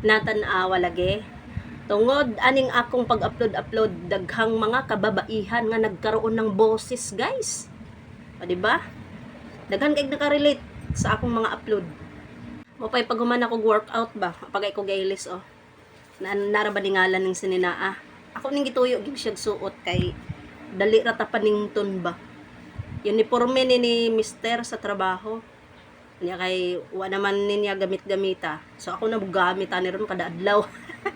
natanawa lagi. Tungod aning akong pag-upload-upload daghang mga kababaihan nga nagkaroon ng boses, guys. O di ba? Daghan kay nakarelate sa akong mga upload. O pay pag human ako workout ba, pag ako gaylis oh. Na nara ba ni ngalan ng sininaa. Ako ning gituyo gid siya suot kay dali ra ta panington ba. Uniforme ni ni mister sa trabaho. Niya kay wa naman niya gamit-gamita. So ako na gamit ani ron kada adlaw.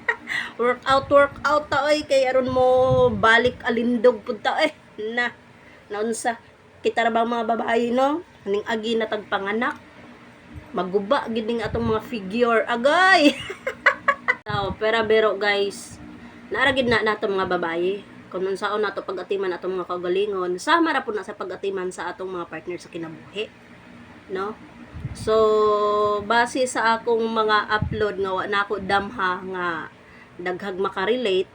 workout workout ta oy kay aron mo balik alindog pud ta eh. Na. Naunsa kita ra ba mga babae no? Ning agi na tagpanganak. Maguba gid ning atong mga figure agay. so, pero bero guys, naaragid na nato mga babae kung unsaon nato pagatiman atong mga kagalingon sama ra po na sa pagatiman sa atong mga partner sa kinabuhi no so base sa akong mga upload nga wa na ako damha nga daghag makarelate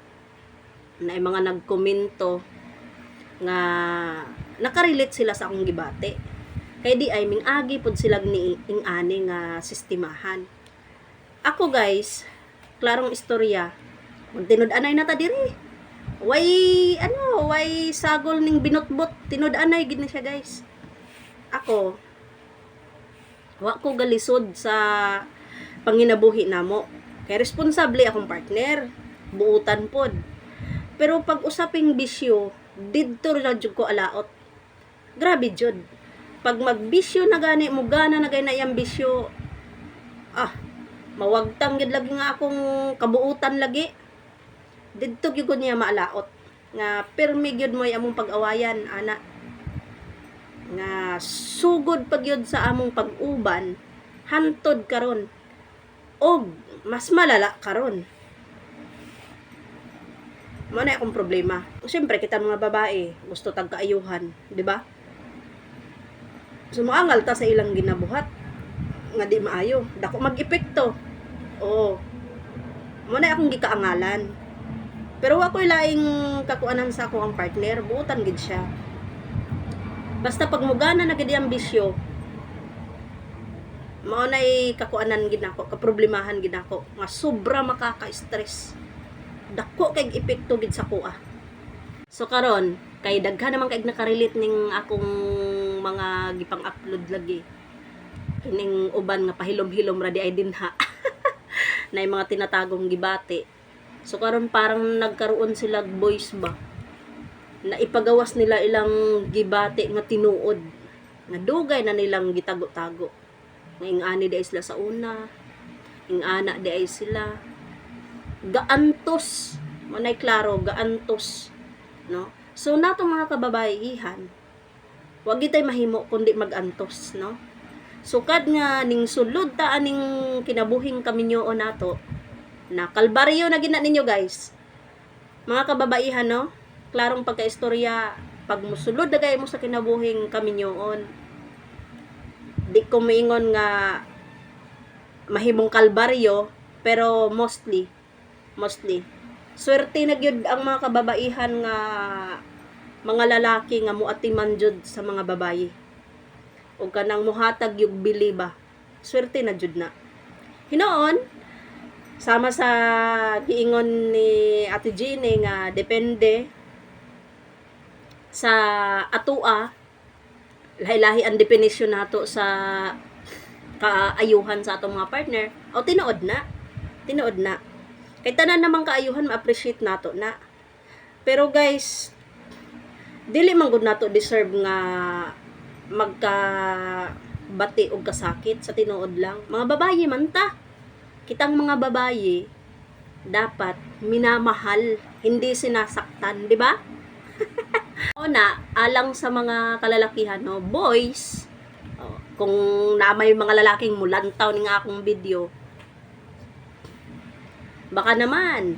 na mga nagkomento nga nakarelate sila sa akong gibate kay di ay ming agi pud sila ni ing ani nga sistemahan. Ako guys klarong istorya. Tinud-anay na ta diri. Way ano way sagol ning binutbot. Tinud-anay gid na siya guys. Ako wa ko galisod sa panginabuhi namo. Kay responsable akong partner. Buutan pod. Pero pag usaping bisyo didto ra jud ko alaot. Grabe jud. Pag magbisyo na gani mo gana na gani na iyang bisyo ah mawagtang gid lagi nga akong kabuutan lagi. Didto gyud ko niya maalaot. Nga pirmi gyud mo among pag-awayan ana nga sugod pag yun sa among pag-uban hantod karon. Og mas malala karon. Mo na akong problema. Siyempre kita mga babae gusto tag kaayuhan di ba? Sumuangal ta sa ilang ginabuhat nga di maayo. Dako mag-epekto. Oo. Mo na akong gikaangalan. Pero ako laing kakuanan sa ako ang partner, buutan gid siya. Basta pag mugana na gid ang mao nay kakuanan gid nako, kaproblemahan gid nako nga sobra makaka-stress. Dako kay epekto gid sa kuha. So karon, kay daghan naman kay nakarelate ning akong mga gipang-upload lagi. Kining uban nga pahilom-hilom ra di ay dinha. na mga tinatagong gibate So karon parang nagkaroon sila voice ba na ipagawas nila ilang gibate nga tinuod nga dugay na nilang gitago-tago. Nga ing ani di sila sa una, ing ana di ay sila gaantos. Manay klaro gaantos, no? So nato mga kababaihan, wag gitay mahimo kundi magantos, no? Sukad nga ning sulod ta aning kinabuhing kaminyo nato, na kalbaryo na gina ninyo guys mga kababaihan no klarong pagkaistorya pag musulod na mo sa kinabuhing kaminyoon di ko maingon nga mahimong kalbaryo pero mostly mostly. Swerte na ang mga kababaihan nga mga lalaki nga muatiman jud sa mga babayi ug kanang muhatag yung biliba swerte na jud na. Hinoon sama sa giingon ni Ate Jeannie nga depende sa atua lahi-lahi ang definition nato sa kaayuhan sa atong mga partner. O tinuod na. Tinuod na. Kay tanan namang kaayuhan ma-appreciate nato na. Pero guys dili man gud nato deserve nga magka bati og kasakit sa tinuod lang. Mga babaye man ta. Kitang mga babae dapat minamahal, hindi sinasaktan, di ba? Una, alang sa mga kalalakihan, no, boys, oh, kung na may mga lalaking mulantaw ng akong video, baka naman,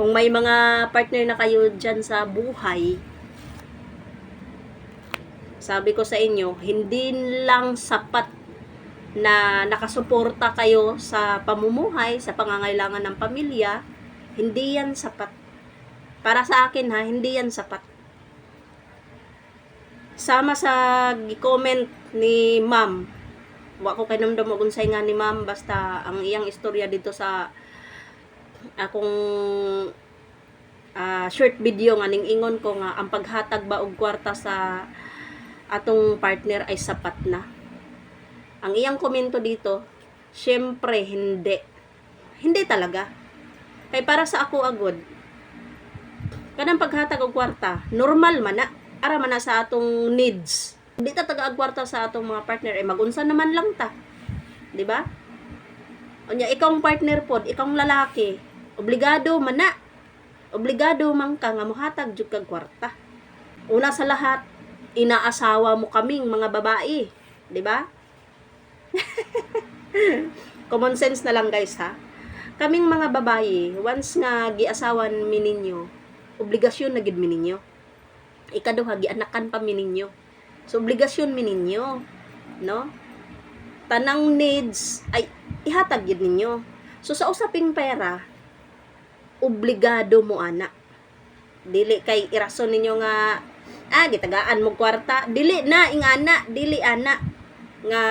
kung may mga partner na kayo dyan sa buhay, sabi ko sa inyo, hindi lang sapat na nakasuporta kayo sa pamumuhay, sa pangangailangan ng pamilya, hindi yan sapat. Para sa akin ha, hindi yan sapat. Sama sa gi-comment ni ma'am, wa ko kay namdam og unsay nga ni ma'am basta ang iyang istorya dito sa akong ah, short video nga ning ingon ko nga ang paghatag ba og kwarta sa atong partner ay sapat na. Ang iyang komento dito, syempre hindi. Hindi talaga. Kay para sa ako agod, kanang paghatag og kwarta, normal man na. Para man sa atong needs. Hindi ta taga og kwarta sa atong mga partner ay magunsa naman lang ta. 'Di ba? Unya ikaw ang partner pod, ikaw ang lalaki, obligado man na. Obligado man ka nga mohatag jud kag kwarta. Una sa lahat, inaasawa mo kaming mga babae, 'di ba? Common sense na lang guys ha. Kaming mga babae, once nga giasawan mi ninyo, obligasyon na gid mi ninyo. Ikaduha gianakan pa mi ninyo. So obligasyon mi ninyo, no? Tanang needs ay ihatag yun ninyo. So sa usaping pera, obligado mo ana. Dili kay irason ninyo nga ah gitagaan mo kwarta, dili na ing ana, dili ana nga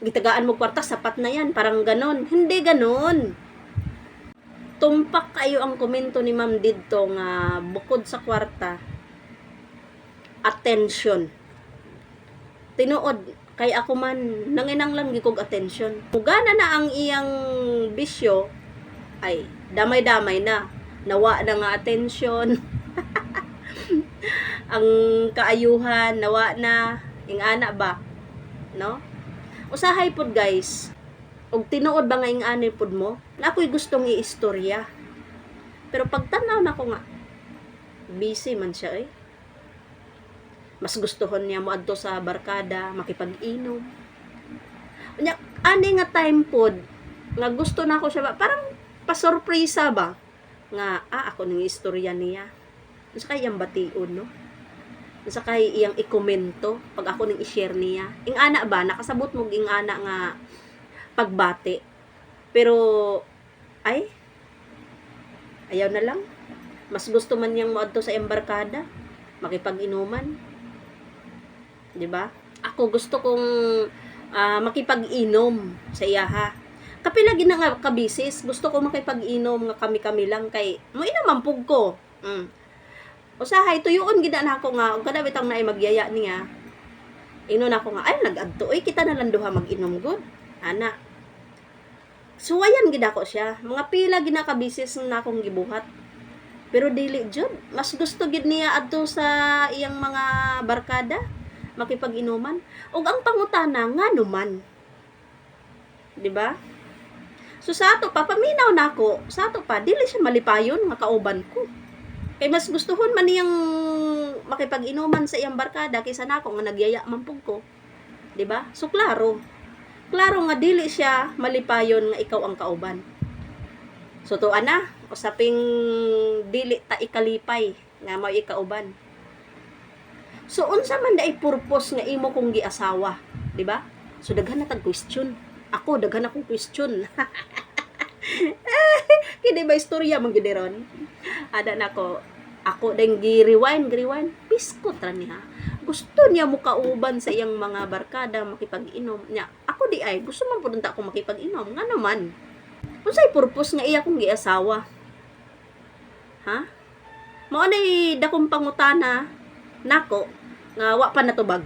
gitagaan mo kwarta sapat na yan, parang ganon. Hindi ganon. Tumpak kayo ang komento ni Ma'am didto nga bukod sa kwarta attention. Tinuod kay ako man nanginang lang gikog attention. Mugana na ang iyang bisyo ay damay-damay na. Nawa na nga attention. ang kaayuhan nawa na ing ana ba no usahay pod guys og tinuod ba nga ing ani pod mo na ako'y gustong iistorya pero pagtanaw na ko nga busy man siya eh mas gustuhon niya mo adto sa barkada makipag-inom. Unya, ani nga time pod nga gusto na ako siya ba? Parang pasorpresa ba? Nga ah ako ning istorya niya. Sa kay iyang bation no? Sa kay iyang ikomento pag ako ning i-share niya? Ing ana ba? Nakasabot mo ing ana nga pagbati. Pero ay ayaw na lang. Mas gusto man niyang moadto sa embarkada makipag-inuman 'di ba? Ako gusto kong ah, makipag-inom sa iyaha. Kapila gina nga kabisis. Gusto ko makipag-inom nga kami-kami lang kay mo inaman pug ko. Mm. usahay tuyoon gid na ako nga ug kada bitang naay magyaya niya. Inon ako nga ay nag-adto oy kita na lang duha mag-inom gud ana. Suwayan gid ako siya. Mga pila gina ka bisis na akong gibuhat. Pero dili jud mas gusto gid niya adto sa iyang mga barkada makipag-inuman. Ug ang pangutana nga numan. Di ba so sa ato pa paminaw nako sa ato pa dili siya malipayon nga kauban ko. Kay mas gustuhon man niyang makipag-inuman sa iyang barkada kaysa nako nga nagyaya man pug ko. Di ba so klaro. Klaro nga dili siya malipayon nga ikaw ang kauban. So to ana usaping dili ta ikalipay nga mao ikauban so unsa man dai purpose nga imo kong giasawa di ba? So daghan na tag question. Ako daghan akong question. Kini ba istorya man gid ron. Ada nako ako. Ding gi-rewind gi-rewind. Piskot ra niya. Gusto niya mo kauban sa iyang mga barkada makipag-inom niya. Ako di ay gusto man pud ako makipag-inom. Nga naman? Unsay purpose nga iya kong giasawa? Ha? Mao nay dakong pangutana. Nako nga wa pa natubag